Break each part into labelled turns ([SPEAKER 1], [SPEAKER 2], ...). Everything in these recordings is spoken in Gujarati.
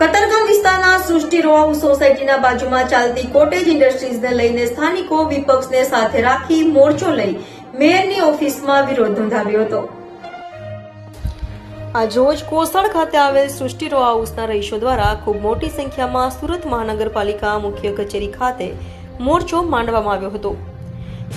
[SPEAKER 1] કતરગામ વિસ્તારના સૃષ્ટિ રો સોસાયટીના બાજુમાં ચાલતી કોટેજ ઇન્ડસ્ટ્રીઝને લઈને સ્થાનિકો વિપક્ષને સાથે રાખી મોરચો લઈ મેયરની ઓફિસમાં વિરોધ નોંધાવ્યો હતો. આજરોજ કોસળ ખાતે આવેલ સૃષ્ટિ રો હાઉસના રહીશો દ્વારા ખૂબ મોટી સંખ્યામાં સુરત મહાનગરપાલિકા મુખ્ય કચેરી ખાતે મોરચો માંડવામાં આવ્યો હતો.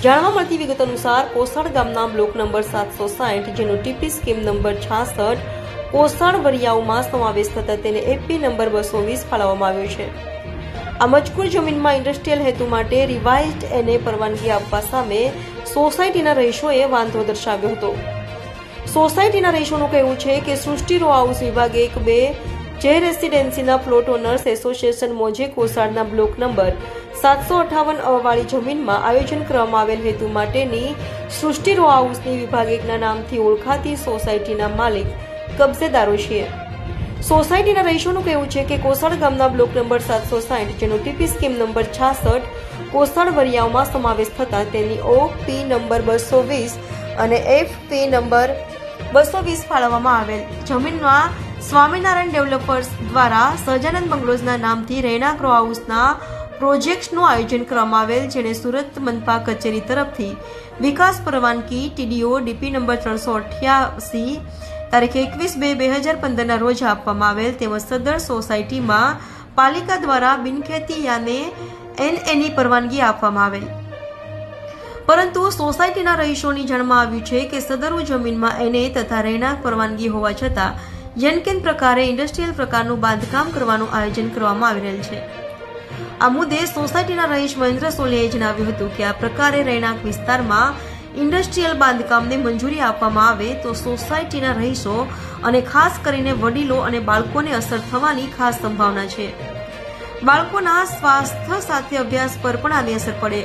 [SPEAKER 1] જાણવા મળતી વિગત અનુસાર કોસળ ગામના બ્લોક નંબર સાતસો સાઠ, જેનો ટીપી સ્કીમ નંબર છાસઠ કોસાડ વરિયાઓમાં સમાવેશ થતા તેને એપી નંબર બસો વીસ ફાળવવામાં આવ્યો છે. આ મજકૂર જમીનમાં ઇન્ડસ્ટ્રીયલ હેતુ માટે રિવાઇઝડ એને પરવાનગી આપવા સામે સોસાયટીના રહીશોએ વાંધો દર્શાવ્યો હતો. સોસાયટીના રહીશોનું કહેવું છે કે સૃષ્ટિ રો હાઉસ વિભાગ એક બે જે રેસિડેન્સીના ફ્લોટ ઓનર્સ એસોસિએશન મોજે કોસાડના બ્લોક નંબર સાતસો અઠાવન અવાળી જમીનમાં આયોજન કરવામાં આવેલ હેતુ માટેની સૃષ્ટિ રો હાઉસની વિભાગ એકના નામથી ઓળખાતી સોસાયટીના માલિક કબજેદારો છીએ. સોસાયટીના રહીશોનું કહેવું છે કે કોસળ ગામના બ્લોક નંબર સાતસો સાઠ, જેનો ટીપી સ્કીમ નંબર છાસઠ, કોસળ વરિયાઓમાં સમાવેશ થતા તેની ઓ પી નંબર બસો વીસ અને એફ પી નંબર બસો વીસ ફાળવવામાં આવેલ. જમીનમાં સ્વામિનારાયણ ડેવલપર્સ દ્વારા સહજાનંદ બંગલોઝના નામથી રૈના ગ્રો હાઉસના પ્રોજેક્ટ્સનું આયોજન કરવામાં આવેલ જેને સુરત મનપા કચેરી તરફથી વિકાસ પરવાનગી, ટીડીઓ, ડીપી નંબર ત્રણસો અઠ્યાસી તારીખ એકવીસ બે બે હજાર પંદરના રોજ આપવામાં આવેલ તેમજ સદર સોસાયટીમાં પાલિકા દ્વારા બિનખેતી યાને એનએની પરવાનગી આપવામાં આવેલ. પરંતુ સોસાયટીના રહીશોની જાણમાં આવ્યું છે કે સદરુ જમીનમાં એને તથા રહેણાંક પરવાનગી હોવા છતાં યનકેન પ્રકારે ઇન્ડસ્ટ્રીયલ પ્રકારનું બાંધકામ કરવાનું આયોજન કરવામાં આવી રહેલ છે. આ મુદ્દે સોસાયટીના રહીશ મહેન્દ્ર સોલેએ જણાવ્યું હતું કે આ પ્રકારે રહેણાંક વિસ્તારમાં ઇન્ડસ્ટ્રીયલ બાંધકામને મંજૂરી આપવામાં આવે તો સોસાયટીના રહીશો અને ખાસ કરીને વડીલો અને બાળકોને અસર થવાની ખાસ સંભાવના છે. બાળકોના સ્વાસ્થ્ય સાથે અભ્યાસ પર પણ આની અસર પડે.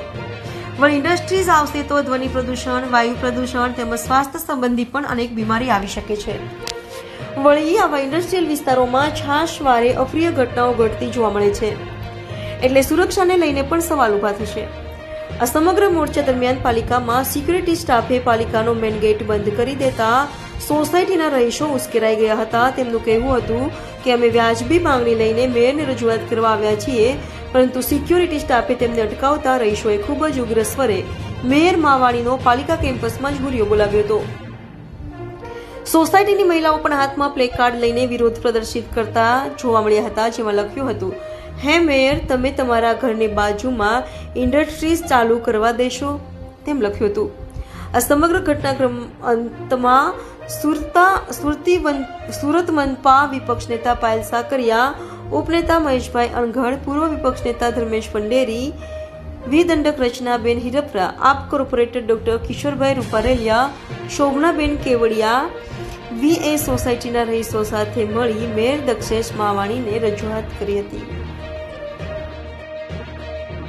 [SPEAKER 1] વળી ઇન્ડસ્ટ્રીઝ આવશે તો ધ્વનિ પ્રદૂષણ, વાયુ પ્રદૂષણ તેમજ સ્વાસ્થ્ય સંબંધી પણ અનેક બીમારી આવી શકે છે. વળી આવા ઇન્ડસ્ટ્રીયલ વિસ્તારોમાં છાશવારે અપ્રિય ઘટનાઓ ઘટતી જોવા મળે છે. એટલે સુરક્ષાને લઈને પણ સવાલ ઊભા થશે. આ સમગ્ર મોરચા દરમિયાન પાલિકામાં સિક્યુરિટી સ્ટાફે પાલિકાનો મેન ગેટ બંધ કરી દેતા સોસાયટીના રહીશો ઉશ્કેરાઈ ગયા હતા. તેમનું કહેવું હતું કે અમે વ્યાજબી માંગણી લઈને મેયરને રજૂઆત કરવા આવ્યા છીએ, પરંતુ સિક્યુરિટી સ્ટાફે તેમને અટકાવતા રહીશોએ ખૂબ જ ઉગ્ર સ્વરે મેયર માવાણીનો પાલિકા કેમ્પસમાં જ હુરિયો બોલાવ્યો હતો. સોસાયટીની મહિલાઓ પણ હાથમાં પ્લે કાર્ડ લઈને વિરોધ પ્રદર્શિત કરતા જોવા મળ્યા હતા, જેમાં લખ્યું હતું હે મેયર, તમે તમારા ઘરની બાજુમાં ઇન્ડસ્ટ્રીઝ ચાલુ કરવા દેશો, તેમ લખ્યું હતું. આ સમગ્ર ઘટનાક્રમ અંતમાં સુરતા સુરતી સુરત મનપા વિપક્ષ નેતા પાયલ સાકરિયા, ઉપનેતા મહેશભાઈ અણઘડ, પૂર્વ વિપક્ષ નેતા ધર્મેશ પંડેરી વિદંડક રચનાબેન હિરપરા, આપ કોર્પોરેટર ડોક્ટર કિશોરભાઈ રૂપારેલિયા, શોભનાબેન કેવડિયા વીએ સોસાયટીના રહીશો સાથે મળી મેયર દક્ષેશ માવાણીને રજૂઆત કરી હતી.